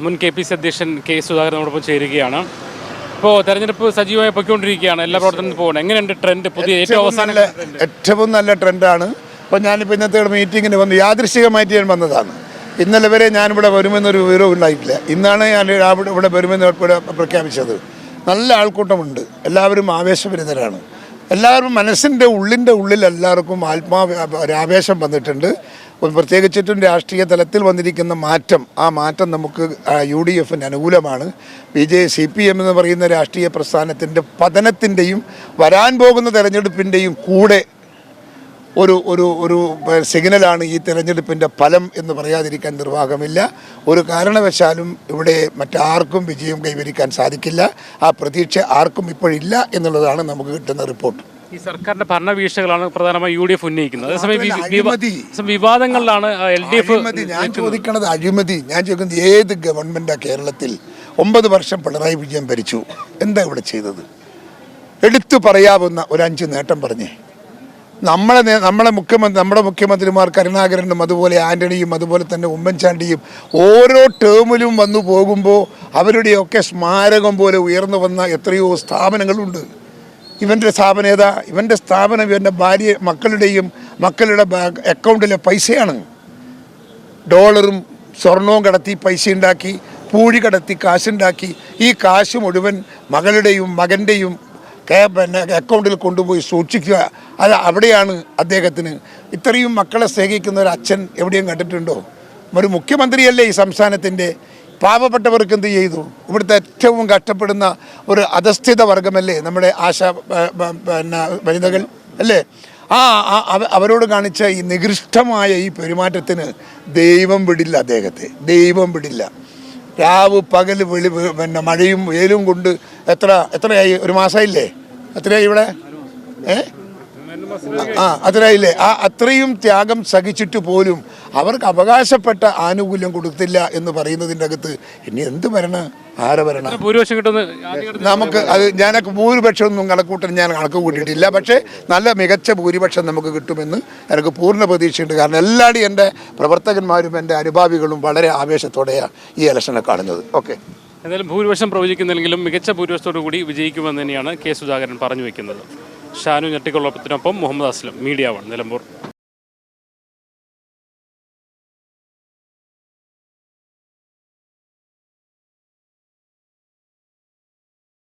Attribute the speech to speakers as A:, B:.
A: മുൻ K P C അധ്യക്ഷൻ K Sudhakaran നമ്മോടൊപ്പം ചേരുകയാണ്. ഇപ്പോൾ തെരഞ്ഞെടുപ്പ് സജീവമായി പൊയ്ക്കൊണ്ടിരിക്കുകയാണ്. എല്ലാ പ്രവർത്തനത്തിനും പോകണം. എങ്ങനെയുണ്ട് ട്രെൻഡ്? പുതിയ ഏറ്റവും അവസാനം
B: ഏറ്റവും നല്ല ട്രെൻഡാണ്. അപ്പോൾ ഞാനിപ്പോൾ ഇന്നത്തെ മീറ്റിങ്ങിന് വന്ന് യാദൃശികമായിട്ട് ഞാൻ വന്നതാണ്. ഇന്നലെ വരെ ഞാനിവിടെ വരുമെന്നൊരു വിവരവും ഉണ്ടായിട്ടില്ല. ഇന്നാണ് ഞാൻ ഇവിടെ വരുമെന്ന് ഇവിടെ പ്രഖ്യാപിച്ചത്. നല്ല ആൾക്കൂട്ടമുണ്ട്. എല്ലാവരും ആവേശഭരിതരാണ്. എല്ലാവരും മനസ്സിന്റെ ഉള്ളിന്റെ ഉള്ളിൽ എല്ലാവർക്കും ആത്മാ ഒരു ആവേശം വന്നിട്ടുണ്ട്. പ്രത്യേകിച്ചിട്ടും രാഷ്ട്രീയ തലത്തിൽ വന്നിരിക്കുന്ന മാറ്റം ആ മാറ്റം നമുക്ക് യു ഡി എഫിന് അനുകൂലമാണ്. B J C P M എന്ന് പറയുന്ന രാഷ്ട്രീയ പ്രസ്ഥാനത്തിന്റെ പതനത്തിന്റെയും വരാൻ പോകുന്ന തെരഞ്ഞെടുപ്പിന്റെയും കൂടെ ഒരു ഒരു ഒരു സിഗ്നലാണ് ഈ തെരഞ്ഞെടുപ്പിന്റെ ഫലം എന്ന് പറയാതിരിക്കാൻ നിർവാഹമില്ല. ഒരു കാരണവശാലും ഇവിടെ മറ്റാർക്കും വിജയം കൈവരിക്കാൻ സാധിക്കില്ല. ആ പ്രതീക്ഷ ആർക്കും ഇപ്പോഴില്ല എന്നുള്ളതാണ് നമുക്ക് കിട്ടുന്ന റിപ്പോർട്ട്.
A: ഈ സർക്കാരിന്റെ ഭരണവീഴ്ചകളാണ് പ്രധാനമായും യു ഡി എഫ് ഉന്നയിക്കുന്നത്. അതേസമയം വിവാദങ്ങളിലാണ് എൽ ഡി എഫ്
B: ഞാൻ ചോദിക്കണത് അഴിമതി. ഞാൻ ചോദിക്കുന്നത് ഏത് ഗവൺമെന്റാ കേരളത്തിൽ ഒമ്പത് വർഷം പിണറായി വിജയൻ ഭരിച്ചു? എന്താ ഇവിടെ ചെയ്തത്? എടുത്തു പറയാവുന്ന ഒരു അഞ്ച് നേട്ടം പറഞ്ഞേ. നമ്മളെ നമ്മളെ മുഖ്യമന്ത്രി നമ്മുടെ മുഖ്യമന്ത്രിമാർ കരുണാകരനും അതുപോലെ ആന്റണിയും അതുപോലെ തന്നെ ഉമ്മൻചാണ്ടിയും ഓരോ ടേമിലും വന്നു പോകുമ്പോൾ അവരുടെയൊക്കെ സ്മാരകം പോലെ ഉയർന്നു വന്ന എത്രയോ സ്ഥാപനങ്ങളുണ്ട്. ഇവന്റെ സ്ഥാപനം ഏതാ? ഇവന്റെ സ്ഥാപനം ഇവന്റെ ഭാര്യ മക്കളുടെയും മക്കളുടെ അക്കൗണ്ടിലെ പൈസയാണ്. ഡോളറും സ്വർണവും കടത്തി പൈസ ഉണ്ടാക്കി പൂഴി കടത്തി കാശുണ്ടാക്കി ഈ കാശ് മുഴുവൻ മകളുടെയും മകന്റെയും പിന്നെ അക്കൗണ്ടിൽ കൊണ്ടുപോയി സൂക്ഷിക്കുക. അത് അവിടെയാണ് അദ്ദേഹത്തിന്. ഇത്രയും മക്കളെ സ്നേഹിക്കുന്ന ഒരു അച്ഛൻ എവിടെയും കണ്ടിട്ടുണ്ടോ? ഒരു മുഖ്യമന്ത്രിയല്ലേ ഈ സംസ്ഥാനത്തിന്റെ പാവപ്പെട്ടവർക്ക് എന്ത് ചെയ്തു? ഇവിടുത്തെ ഏറ്റവും കഷ്ടപ്പെടുന്ന ഒരു അധസ്ഥിത വർഗമല്ലേ നമ്മുടെ ആശ പിന്നെ വനിതകൾ അല്ലേ? ആ- അവരോട് കാണിച്ച ഈ നികൃഷ്ടമായ ഈ പെരുമാറ്റത്തിന് ദൈവം വിടില്ല അദ്ദേഹത്തെ. ദൈവം വിടില്ല. രാവ് പകൽ വെളി പിന്നെ മഴയും വെയിലും കൊണ്ട് എത്ര എത്രയായി? ഒരു മാസമായില്ലേ? എത്രയായി ഇവിടെ? ഏ? ആ അത്രയായില്ലേ? ആ അത്രയും ത്യാഗം സഹിച്ചിട്ട് പോലും അവർക്ക് അവകാശപ്പെട്ട ആനുകൂല്യം കൊടുത്തില്ല എന്ന് പറയുന്നതിന്റെ അകത്ത് ഇനി എന്ത് വരണ? ആരെ വരണം?
A: ഭൂരിപക്ഷം കിട്ടുന്ന
B: നമുക്ക് അത് ഞാനൊക്കെ ഭൂരിപക്ഷം ഒന്നും കണക്കൂട്ടൻ ഞാൻ കണക്ക് കൂട്ടിയിട്ടില്ല. പക്ഷേ നല്ല മികച്ച ഭൂരിപക്ഷം നമുക്ക് കിട്ടുമെന്ന് എനിക്ക് പൂർണ പ്രതീക്ഷയുണ്ട്. കാരണം എല്ലാവരും എന്റെ പ്രവർത്തകന്മാരും എന്റെ അനുഭാവികളും വളരെ ആവേശത്തോടെയാണ് ഈ ഇലക്ഷനെ കാണുന്നത്. ഓക്കെ.
A: എന്തായാലും ഭൂരിപക്ഷം പ്രവചിക്കുന്നില്ലെങ്കിലും മികച്ച ഭൂരിപക്ഷത്തോടു കൂടി വിജയിക്കുമെന്ന് തന്നെയാണ് കെ സുധാകരൻ പറഞ്ഞു വെക്കുന്നത്. ഷാനു ഞെട്ടിക്കൊള്ളപ്പത്തിനൊപ്പം മുഹമ്മദ് അസ്ലം മീഡിയ വൺ നിലമ്പൂർ.